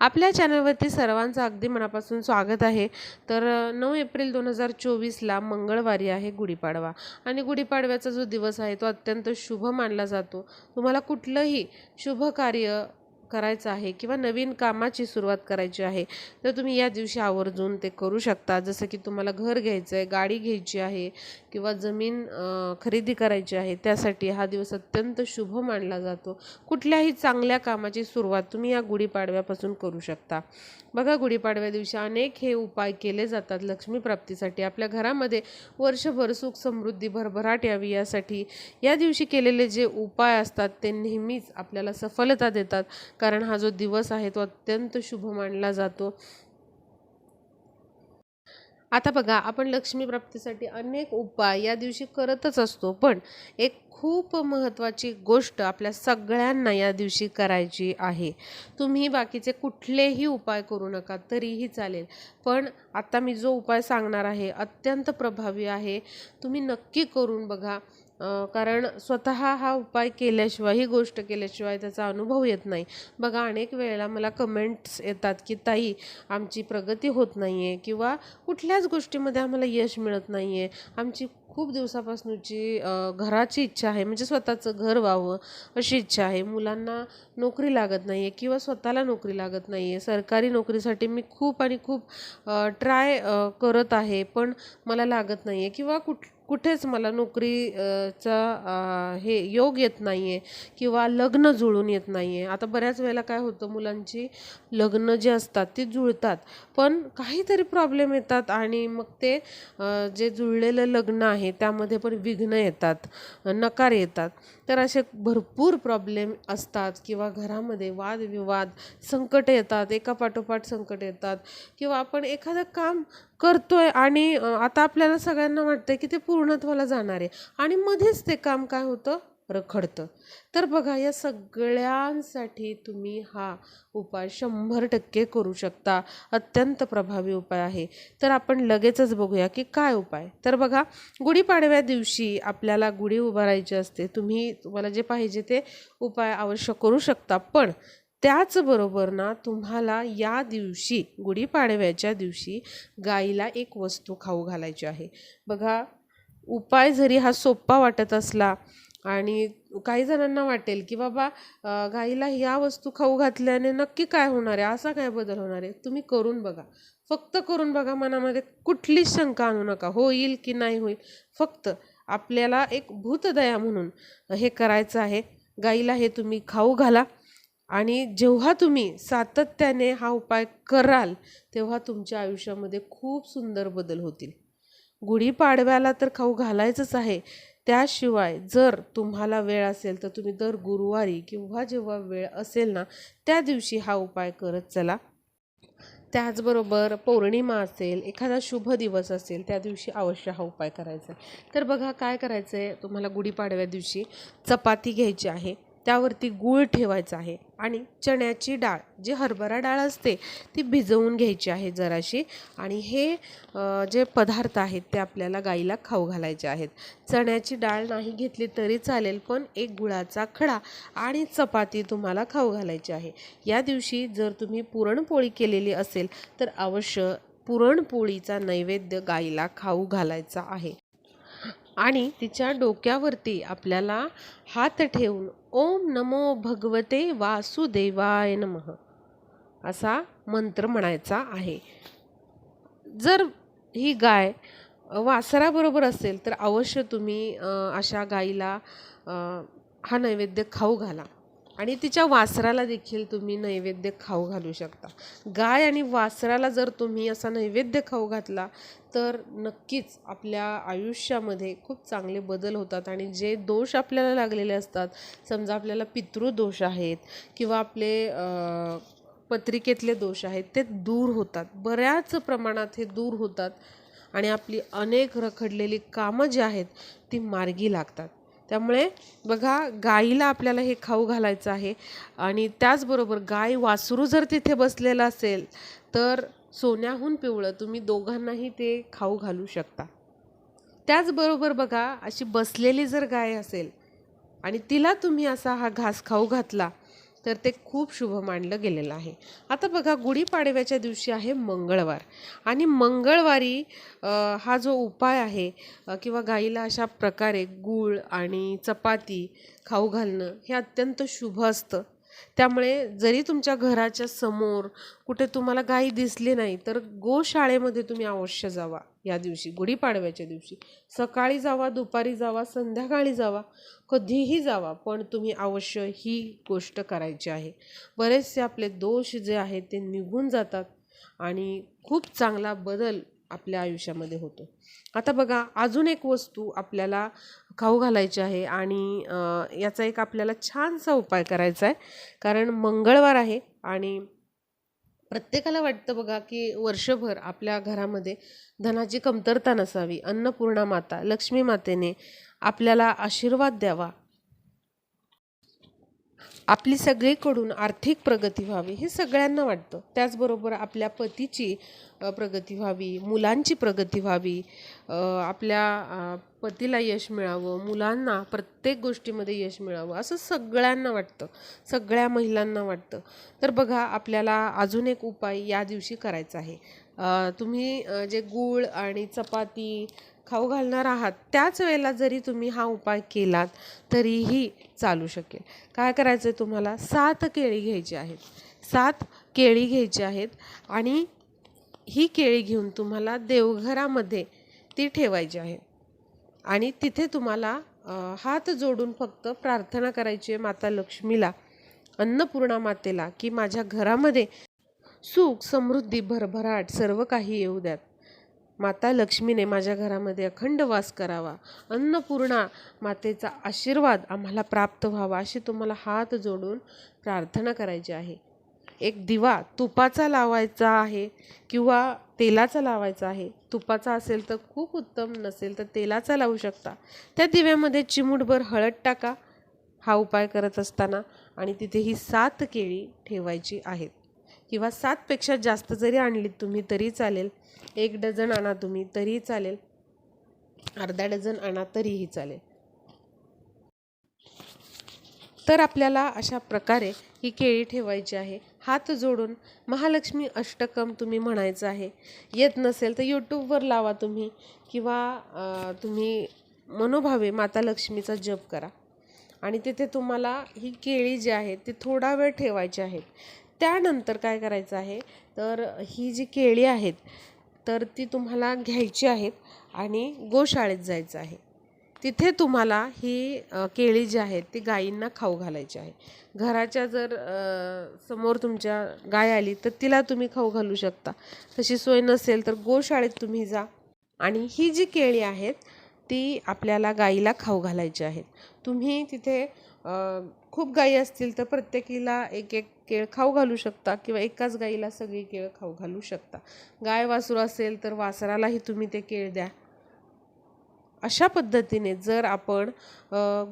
आपल्या चॅनलवरती सर्वांचं अगदी मनापासून स्वागत आहे. तर नऊ एप्रिल दोन हजार चोवीसला मंगळवारी आहे गुढीपाडवा. आणि गुढीपाडव्याचा जो दिवस आहे तो अत्यंत शुभ मानला जातो. तुम्हाला कुठलंही शुभ कार्य करायचं आहे किंवा नवीन कामाची सुरुवात करायची आहे तर तुम्ही या दिवशी आवर्जून ते करू शकता. जसं की तुम्हाला घर घ्यायचं आहे गाडी घ्यायची आहे किंवा जमीन खरेदी करायची आहे त्यासाठी हा दिवस अत्यंत शुभ मानला जातो. कुठल्याही चांगल्या कामाची सुरुवात तुम्ही या गुढीपाडव्यापासून करू शकता. बघा गुढीपाडव्या दिवशी अनेक हे उपाय केले जातात लक्ष्मी प्राप्तीसाठी. आपल्या घरामध्ये वर्षभर सुख समृद्धी भरभराट यावी यासाठी. या दिवशी केलेले जे उपाय असतात ते नेहमीच आपल्याला सफलता देतात. कारण हा जो दिवस आहे तो अत्यंत शुभ मानला जातो. आता बघा आपण लक्ष्मी प्राप्तीसाठी अनेक उपाय या दिवशी करतच असतो. पण एक खूप महत्त्वाची गोष्ट आपल्या सगळ्यांना या दिवशी करायची आहे. तुम्ही बाकीचे कुठलेही उपाय करू नका तरीही चालेल. पण आता मी जो उपाय सांगणार आहे अत्यंत प्रभावी आहे. तुम्ही नक्की करून बघा. कारण स्वतः हा उपाय केल्याशिवाय ही गोष्ट केल्याशिवाय त्याचा अनुभव येत नाही. बघा अनेक वेळेला मला कमेंट्स येतात की ताई आमची प्रगती होत नाही आहे किंवा कुठल्याच गोष्टीमध्ये आम्हाला यश मिळत नाही आहे आमची खूप दिवसापासूनची घराची इच्छा आहे. म्हणजे स्वतःचं घर व्हावं अशी इच्छा आहे. मुलांना नोकरी लागत नाही आहे किंवा स्वतःला नोकरी लागत नाही आहे सरकारी नोकरीसाठी मी खूप आणि खूप ट्राय करत आहे. पण मला लागत नाही आहे किंवा कुठ कुठेच मला नोकरी चा हे योग येत नाही आहे किंवा लग्न जुळून येत नाही आहे आता बऱ्याच वेळेला काय होतं मुलांची लग्न जे असतात ती जुळतात पण काहीतरी प्रॉब्लेम येतात आणि मग ते जे जुळलेलं लग्न आहे त्यामध्ये पण विघ्न येतात नकार येतात. तर असे भरपूर प्रॉब्लेम असतात किंवा घरामध्ये वादविवाद संकट येतात एका पाठोपाठ संकट येतात किंवा आपण एखादं काम करतोय आणि आता आपल्याला सगळ्यांना वाटतंय की ते पूर्णत्वाला जाणार आहे आणि मध्येच ते काम काय होतं? रखडतं तर बघा या सगळ्यांसाठी तुम्ही हा उपाय शंभर टक्के करू शकता. अत्यंत प्रभावी उपाय आहे. तर आपण लगेचच बघूया की काय उपाय. तर बघा गुढीपाडव्या दिवशी आपल्याला गुढी उभारायची असते. तुम्ही तुम्हाला जे पाहिजे ते उपाय अवश्य करू शकता. पण त्याचबरोबर ना तुम्हाला या दिवशी गुढीपाडव्याच्या दिवशी गाईला एक वस्तू खाऊ घालायची आहे. बघा उपाय जरी हा सोपा वाटत असला आणि काही जणांना वाटेल की बाबा गाईला ह्या वस्तू खाऊ घातल्याने नक्की काय होणार आहे? असा काय बदल होणार आहे? तुम्ही करून बघा. फक्त करून बघा मनामध्ये कुठलीच शंका आणू नका. होईल की नाही होईल. फक्त आपल्याला एक भूतदया म्हणून हे करायचं आहे. गाईला हे तुम्ही खाऊ घाला आणि जेव्हा तुम्ही सातत्याने हा उपाय कराल तेव्हा तुमच्या आयुष्यामध्ये खूप सुंदर बदल होतील. गुढीपाडव्याला तर खाऊ घालायचंच आहे. त्याशिवाय जर तुम्हाला वेळ असेल तर तुम्ही दर गुरुवारी किंवा जेव्हा वेळ असेल ना त्या दिवशी हा उपाय करत चला. त्याचबरोबर पौर्णिमा असेल एखादा शुभ दिवस असेल त्या दिवशी अवश्य हा उपाय करायचा आहे. तर बघा काय करायचं आहे तुम्हाला गुढीपाडव्या दिवशी चपाती घ्यायची आहे. त्यावरती गूळ ठेवायचा आहे आणि चण्याची डाळ जी हरभरा डाळ असते ती भिजवून घ्यायची आहे जराशी. आणि हे जे पदार्थ आहेत ते आपल्याला गाईला खाऊ घालायचे आहेत. चण्याची डाळ नाही घेतली तरी चालेल पण एक गुळाचा खडा आणि चपाती तुम्हाला खाऊ घालायची आहे. या दिवशी जर तुम्ही पुरणपोळी केलेली असेल तर अवश्य पुरणपोळीचा नैवेद्य गाईला खाऊ घालायचा आहे. आणि तिच्या डोक्यावरती आपल्याला हात ठेवून ओम नमो भगवते वासुदेवाय नमः असा मंत्र म्हणायचा आहे. जर ही गाय वासराबरोबर असेल तर अवश्य तुम्ही अशा गाईला हा नैवेद्य खाऊ घाला. आणि तिच्या वासराला देखील तुम्ही नैवेद्य खाऊ घालू शकता. गाय आणि वासराला जर तुम्ही असा नैवेद्य खाऊ घातला तर नक्कीच आपल्या आयुष्यामध्ये खूप चांगले बदल होतात आणि जे दोष आपल्याला लागलेले असतात समजा आपल्याला पितृदोष आहेत किंवा आपले पत्रिकेतले दोष आहेत ते दूर होतात. बऱ्याच प्रमाणात हे दूर होतात आणि आपली अनेक रखडलेली कामं जी आहेत ती मार्गी लागतात. त्यामुळे बघा गाईला आपल्याला हे खाऊ घालायचं आहे. आणि त्याचबरोबर गाय वासरू जर तिथे बसलेलं असेल तर सोन्याहून पिवळं तुम्ही दोघांनाही ते खाऊ घालू शकता. त्याचबरोबर बघा अशी बसलेली जर गाय असेल आणि तिला तुम्ही असा हा घास खाऊ घातला तर ते खूप शुभ मानलं गेलेलं आहे. आता बघा गुढीपाडव्याच्या दिवशी आहे मंगळवार. आणि मंगळवारी हा जो उपाय आहे किंवा गाईला अशा प्रकारे गूळ आणि चपाती खाऊ घालणं हे अत्यंत शुभ असतं. त्यामुळे जरी तुमच्या घराच्या समोर कुठे तुम्हाला गाई दिसली नाही तर गोशाळेमध्ये तुम्ही अवश्य जावा या दिवशी गुढीपाडव्याच्या दिवशी. सकाळी जावा दुपारी जावा संध्याकाळी जावा कधीही जावा पण तुम्ही अवश्य ही गोष्ट करायची आहे. बरेचसे आपले दोष जे आहेत ते निघून जातात आणि खूप चांगला बदल आपल्या आयुष्यामध्ये होतो. आता बघा अजून एक वस्तू आपल्याला खाऊ घालायची आहे आणि याचा एक आपल्याला छानसा उपाय करायचा आहे कारण मंगळवार आहे आणि प्रत्येकाला वाटतं बघा की वर्षभर आपल्या घरामध्ये धनाची कमतरता नसावी अन्नपूर्णा माता लक्ष्मी मातेने आपल्याला आशीर्वाद द्यावा. आपली सगळीकडून आर्थिक प्रगती व्हावी हे सगळ्यांना वाटतं. त्याचबरोबर आपल्या पतीची प्रगती व्हावी मुलांची प्रगती व्हावी आपल्या पतीला यश मिळावं मुलांना प्रत्येक गोष्टीमध्ये यश मिळावं असं सगळ्यांना वाटतं सगळ्या महिलांना वाटतं. तर बघा आपल्याला अजून एक उपाय या दिवशी करायचा आहे. तुम्ही जे गूळ आणि चपाती खाऊ घालणार आहात त्याच वेळेला जरी तुम्ही हा उपाय केलात तरीही चालू शकेल. काय करायचं आहे तुम्हाला? सात केळी घ्यायची आहेत. सात केळी घ्यायची आहेत आणि ही केळी घेऊन तुम्हाला देवघरामध्ये ती ठेवायची आहे. आणि तिथे तुम्हाला हात जोडून फक्त प्रार्थना करायची आहे माता लक्ष्मीला अन्नपूर्णा मातेला की माझ्या घरामध्ये सुख समृद्धी भरभराट सर्व काही येऊ द्यात. माता लक्ष्मीने माझ्या घरामध्ये अखंड वास करावा. अन्नपूर्णा मातेचा आशीर्वाद आम्हाला प्राप्त व्हावा अशी तुम्हाला हात जोडून प्रार्थना करायची आहे. एक दिवा तुपाचा लावायचा आहे किंवा तेलाचा लावायचा आहे. तुपाचा असेल तर खूप उत्तम नसेल तर तेलाचा लावू शकता. त्या दिव्यामध्ये चिमूटभर हळद टाका. हा उपाय करत असताना आणि तिथे ही सात केळी ठेवायची आहेत. किंवा सातपेक्षा जास्त जरी आणलीत तुम्ही तरी चालेल. एक डझन आणा तुम्ही तरीही चालेल. अर्धा डझन आणा तरीही चालेल. तर आपल्याला अशा प्रकारे ही केळी ठेवायची आहे. हात जोडून महालक्ष्मी अष्टकम तुम्ही म्हणायचं आहे. येत नसेल तर यूट्यूबवर लावा तुम्ही किंवा तुम्ही मनोभावे माता लक्ष्मीचा जप करा. आणि तिथे तुम्हाला ही केळी जी आहेत ती थोडा वेळ ठेवायची आहेत त्यानंतर काय करायचं आहे? तर ही जी केळी आहेत तर ती तुम्हाला घ्यायची आहेत आणि गोशाळेत जायचं आहे. तिथे तुम्हाला ही केळी जी आहेत ती गायींना खाऊ घालायची आहे. घराच्या जर समोर तुमच्या गाय आली तर तिला तुम्ही खाऊ घालू शकता. तशी सोय नसेल तर गोशाळेत तुम्ही जा. आणि ही जी केळी आहेत ती आपल्याला गाईला खाऊ घालायची आहेत. तुम्ही तिथे खूप गायी असतील तर प्रत्येकीला एक एक केळ खाऊ घालू शकता किंवा एकाच गाईला सगळी केळ खाऊ घालू शकता. गाय वासरू असेल तर वासरालाही तुम्ही ते केळ द्या. अशा पद्धतीने जर आपण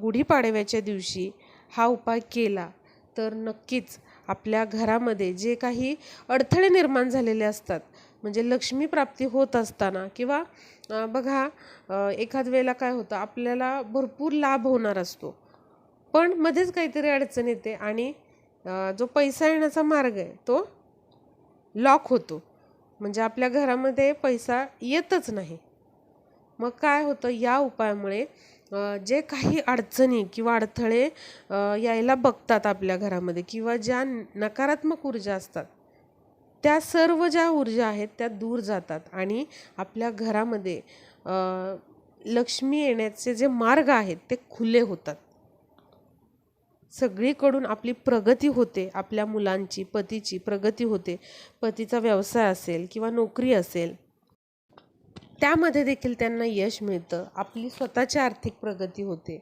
गुढीपाडव्याच्या दिवशी हा उपाय केला तर नक्कीच आपल्या घरामध्ये जे काही अडथळे निर्माण झालेले असतात म्हणजे लक्ष्मी प्राप्ती होत असताना किंवा बघा एखाद वेळेला काय होतं आपल्याला भरपूर लाभ होणार असतो. पण मध्येच काहीतरी अडचण येते आणि जो पैसा येण्याचा मार्ग आहे तो लॉक होतो. म्हणजे आपल्या घरामध्ये पैसा येतच नाही. मग काय होतं? या उपायामुळे जे काही अडचणी किंवा अडथळे यायला बघतात आपल्या घरामध्ये किंवा ज्या नकारात्मक ऊर्जा असतात त्या सर्व ज्या ऊर्जा आहेत त्या दूर जातात आणि आपल्या घरामध्ये लक्ष्मी येण्याचे जे मार्ग आहेत ते खुले होतात. सगळीकडून आपली प्रगती होते आपल्या मुलांची पतीची प्रगती होते. पतीचा व्यवसाय असेल किंवा नोकरी असेल त्यामध्ये देखील त्यांना यश मिळतं. आपली स्वतःची आर्थिक प्रगती होते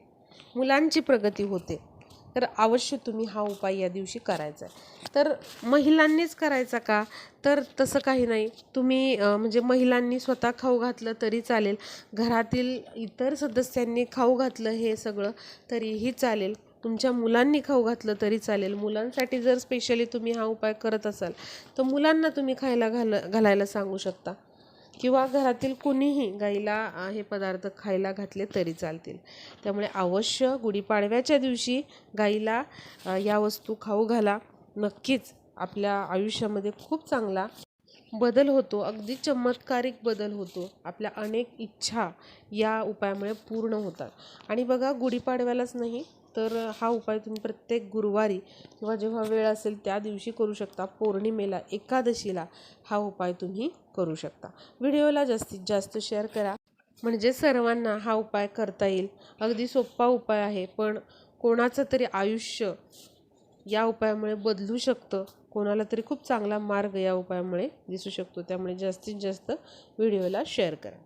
मुलांची प्रगती होते. तर अवश्य तुम्ही हा उपाय या दिवशी करायचा आहे. तर महिलांनीच करायचा का? तर तसं काही नाही. तुम्ही म्हणजे महिलांनी स्वतः खाऊ घातलं तरी चालेल. घरातील इतर सदस्यांनी खाऊ घातलं हे सगळं तरीही चालेल. तुमच्या मुलांनी खाऊ घातलं तरी चालेल. मुलांसाठी जर स्पेशली तुम्ही हा उपाय करत असाल तर मुलांना तुम्ही खायला घाल घालायला सांगू शकता. किंवा घरातील कुणीही गाईला हे पदार्थ खायला घातले तरी चालतील. त्यामुळे अवश्य गुढीपाडव्याच्या दिवशी गाईला या वस्तू खाऊ घाला. नक्कीच आपल्या आयुष्यामध्ये खूप चांगला बदल होतो. अगदी चमत्कारिक बदल होतो. आपल्या अनेक इच्छा या उपायामुळे पूर्ण होतात. आणि बघा गुढीपाडव्यालाच नाही तर हा उपाय तुम्ही प्रत्येक गुरुवारी किंवा जेव्हा वेळ असेल त्या दिवशी करू शकता. पौर्णिमेला एकादशीला हा उपाय तुम्ही करू शकता. व्हिडिओला जास्तीत जास्त शेअर करा. म्हणजे सर्वांना हा उपाय करता येईल. अगदी सोपा उपाय आहे पण कोणाचं तरी आयुष्य या उपायामुळे बदलू शकतं. कोणाला तरी खूप चांगला मार्ग या उपायामुळे दिसू शकतो. त्यामुळे जास्तीत जास्त व्हिडिओला शेअर करा.